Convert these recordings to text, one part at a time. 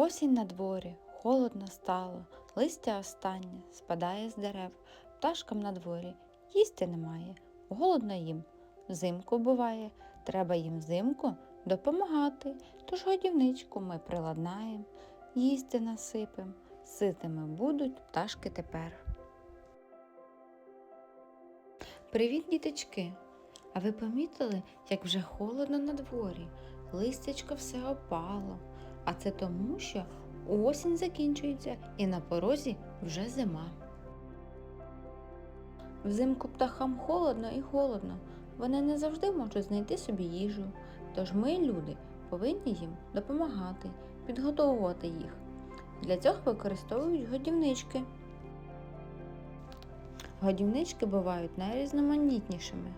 Осінь на дворі, холодно стало, листя останнє спадає з дерев, пташкам на дворі їсти немає, голодно їм. Взимку буває, треба їм взимку допомагати, тож годівничку ми приладнаєм, їсти насипем, ситими будуть пташки тепер. Привіт, діточки! А ви помітили, як вже холодно на дворі, листячко все опало, а це тому, що осінь закінчується і на порозі вже зима. Взимку птахам холодно і холодно, вони не завжди можуть знайти собі їжу, тож ми, люди, повинні їм допомагати, підготовувати їх. Для цього використовують годівнички. Годівнички бувають найрізноманітнішими.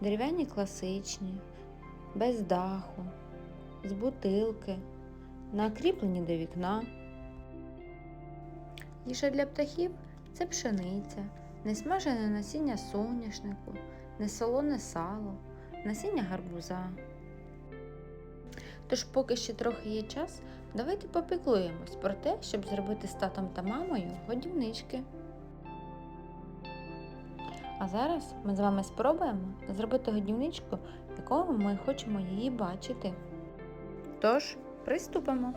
Дерев'яні класичні, без даху, з бутилки, накріплені до вікна. Їжа для птахів це пшениця, несмажене насіння соняшнику, несолоне сало, насіння гарбуза. Тож, поки ще трохи є час, давайте попіклуємось про те, щоб зробити з татом та мамою годівнички. А зараз ми з вами спробуємо зробити годівничку, якого ми хочемо її бачити. Тож, приступимо.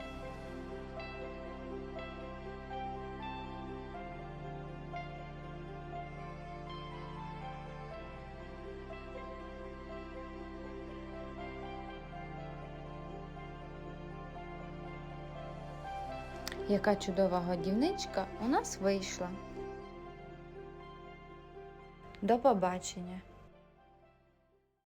Яка чудова годівничка у нас вийшла. До побачення!